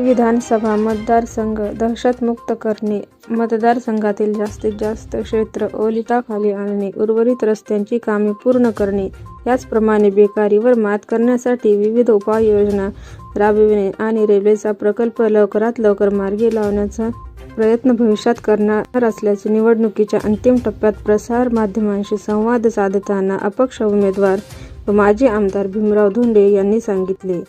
आष्टी विधानसभा मतदारसंघ दहशतमुक्त करणे. मतदारसंघातील जास्तीत जास्त क्षेत्र ओलिताखाली आणणे उर्वरित रस्त्यांची कामे पूर्ण करणे याचप्रमाणे बेकारीवर मात करण्यासाठी विविध उपाययोजना राबविणे आणि रेल्वेचा प्रकल्प लवकरात लवकर मार्गी लावण्याचा प्रयत्न भविष्यात करणार असल्याचे निवडणुकीच्या अंतिम टप्प्यात प्रसार माध्यमांशी संवाद साधताना अपक्ष उमेदवार व माजी आमदार भीमराव धोंडे यांनी सांगितले.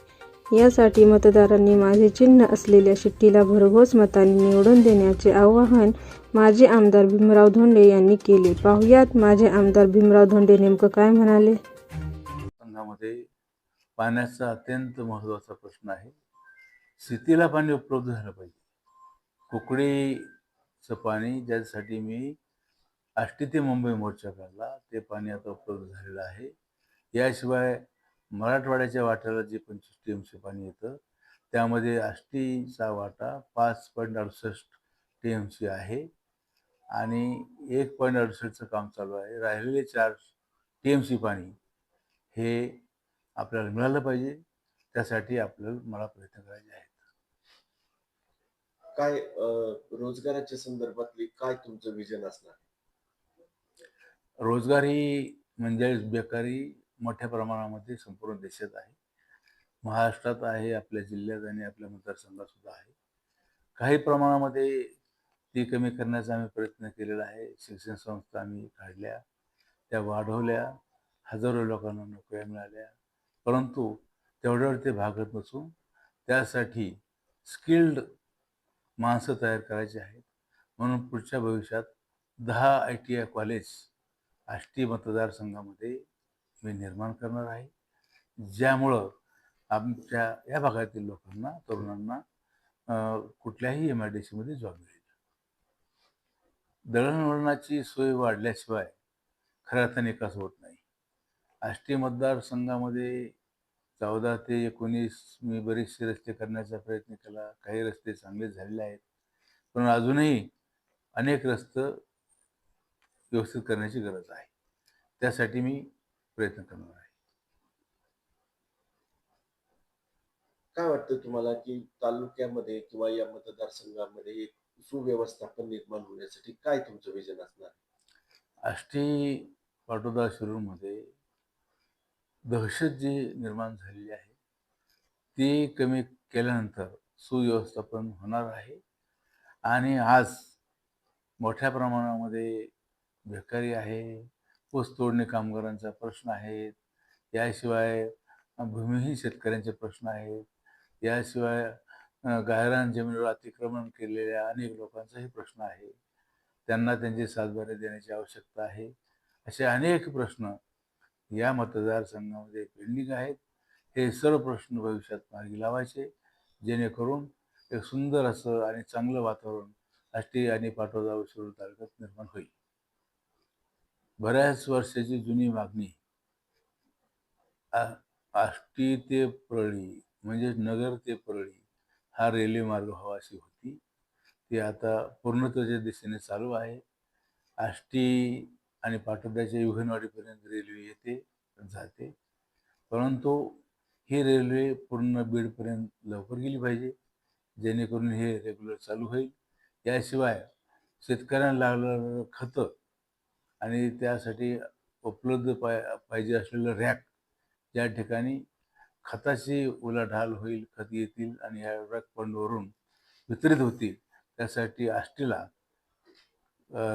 यासाठी मतदारांनी माझे चिन्ह असलेल्या शिट्टीला भरघोस मतांनी निवडून देण्याचे आवाहन माजी आमदार भीमराव धोंडे यांनी केले. पाहुयात माझे आमदार भीमराव धोंडे नेमकं काय म्हणाले? संघामध्ये पाण्याचा अत्यंत महत्त्वाचा प्रश्न आहे. शेतीला पाणी उपलब्ध झालं पाहिजे. कुकडीचं पाणी ज्यासाठी मी आष्टी ते मुंबई मोर्चा काढला ते पाणी आता उपलब्ध झालेलं आहे. याशिवाय मराठवाड्याच्या वाट्याला जे पंचवीस टी एम सी पाणी येतं त्यामध्ये आष्टीचा वाटा पाच पॉईंट अडुसष्ट टी एम सी आहे. आणि एक पॉईंट अडुसष्टचं काम चालू आहे. राहिलेले चार टी एम सी पाणी हे आपल्याला मिळालं पाहिजे. त्यासाठी आपल्याला मला प्रयत्न करायचे आहेत. काय रोजगाराच्या संदर्भातली काय तुमचं विजन असणार? रोजगार ही म्हणजे बेकारी मोठ्या प्रमाणामध्ये संपूर्ण देशात आहे. महाराष्ट्रात आहे आपल्या जिल्ह्यात आणि आपल्या मतदारसंघात सुद्धा आहे. काही प्रमाणामध्ये ती कमी करण्याचा आम्ही प्रयत्न केलेला आहे. शिक्षण संस्था आम्ही काढल्या त्या वाढवल्या. हजारो लोकांना नोकऱ्या मिळाल्या. परंतु तेवढ्यावर ते भागत नसून त्यासाठी स्किल्ड माणसं तयार करायची आहेत. म्हणून पुढच्या भविष्यात दहा I T I college Ashti मतदारसंघामध्ये मी निर्माण करणार आहे ज्यामुळं आमच्या या भागातील लोकांना तरुणांना कुठल्याही एम आय डी सीमध्ये जॉब मिळेल. दळणवळणाची सोय वाढल्याशिवाय खऱ्या अर्थाने विकास होत नाही. आष्टी मतदारसंघामध्ये चौदा ते एकोणीस मी बरेचसे रस्ते करण्याचा प्रयत्न केला काही रस्ते चांगले झालेले आहेत पण अजूनही अनेक रस्ते व्यवस्थित करण्याची गरज आहे. त्यासाठी मी प्रयत्न करणार आहे. काय वाटतं तुम्हाला की तालुक्यामध्ये किंवा या मतदारसंघामध्ये एक सुव्यवस्थापन निर्माण होण्यासाठी काय तुमचं विजन असणार? आष्टी पाटोदा शिरूरमध्ये दहशत जी निर्माण झालेली आहे ती कमी केल्यानंतर सुव्यवस्थापन होणार आहे. आणि आज मोठ्या प्रमाणामध्ये बेकारी आहे तोडणी कामगारांचा प्रश्न आहे याशिवाय भूमिहीन शेतकऱ्यांचे प्रश्न आहेत. याशिवाय गायरान जमिनीवर अतिक्रमण केलेल्या अनेक लोकांचाही प्रश्न आहे. त्यांना त्यांची सातबारे देण्याची आवश्यकता आहे. असे अनेक प्रश्न या मतदारसंघामध्ये पेंडिंग आहेत. हे सर्व प्रश्न भविष्यात मार्गी लावायचे जेणेकरून एक सुंदर असं आणि चांगलं वातावरण आष्टी आणि पाठोदा व शिरूर तालुक्यात निर्माण होईल. बऱ्याच वर्षाची जुनी मागणी आ- आष्टी ते परळी म्हणजे नगर ते परळी हा रेल्वे मार्ग व्हावा अशी होती. ती आता पूर्णत्वाच्या दिशेने चालू आहे. आष्टी आणि पाटोद्याच्या युगनवाडीपर्यंत रेल्वे येते जाते. परंतु ही रेल्वे पूर्ण बीडपर्यंत लवकर गेली पाहिजे जेणेकरून हे रेग्युलर चालू होईल. याशिवाय शेतकऱ्यांना लागणारं खतं आणि त्यासाठी उपलब्ध पाय पाहिजे असलेलं रॅक ज्या ठिकाणी खताची उलाढाल होईल खत येतील आणि ह्या रॅक फंडवरून वितरित होतील त्यासाठी आष्टीला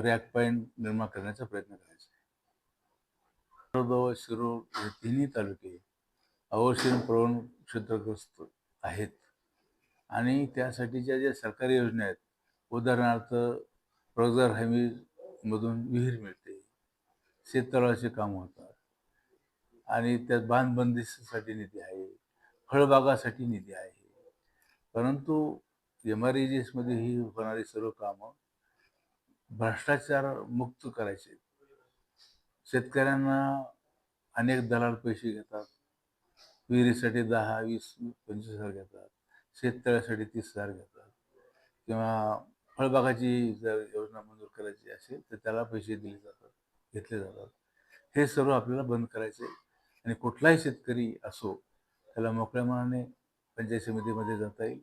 रॅक पॉईंट निर्माण करण्याचा प्रयत्न करायचा आहे. शिरूर हे तिन्ही तालुके अवश्य प्रवण क्षेत्रग्रस्त आहेत. आणि त्यासाठीच्या ज्या सरकारी योजना आहेत उदाहरणार्थ रोजगार हमीमधून विहीर मिळते. शेततळाचे काम होतात. आणि त्यात बांधबंदिशीसाठी निधी आहे. फळबागासाठी निधी आहे. परंतु एम आर ई ही होणारी सर्व कामं भ्रष्टाचार मुक्त करायचे. शेतकऱ्यांना अनेक दलाल पैसे घेतात. विहिरीसाठी दहा वीस पंचवीस हजार घेतात. शेततळ्यासाठी तीस हजार घेतात. किंवा फळबागाची जर योजना मंजूर करायची असेल तर त्याला पैसे दिले जातात. घेतले जातात. हे सर्व आपल्याला बंद करायचे. आणि कुठलाही शेतकरी असो त्याला मोकळ्या मनाने पंचायत समितीमध्ये जाता येईल.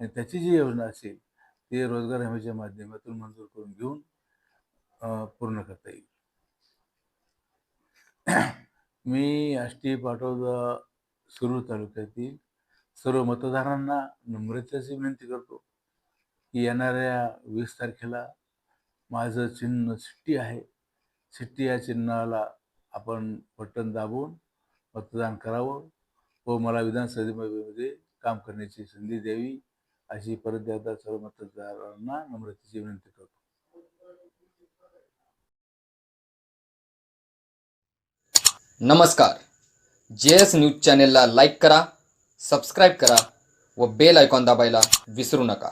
आणि त्याची जी योजना असेल ते रोजगार हमीच्या माध्यमातून मंजूर करून घेऊन पूर्ण करता येईल. मी आष्टी पाटोदा सुरू तालुक्यातील सर्व मतदारांना नम्रतेची विनंती करतो की येणाऱ्या वीस तारखेला माझं चिन्ह सिट्टी आहे. सिट्टी या चिन्हाला आपण बटन दाबून मतदान करावं व मला विधानसभेमध्ये काम करण्याची संधी द्यावी अशी परत एकदा सर्व मतदारांना नम्रतेची विनंती करतो. नमस्कार. जे एस न्यूज चॅनेलला लाईक करा सबस्क्राईब करा व बेल आयकॉन दाबायला विसरू नका.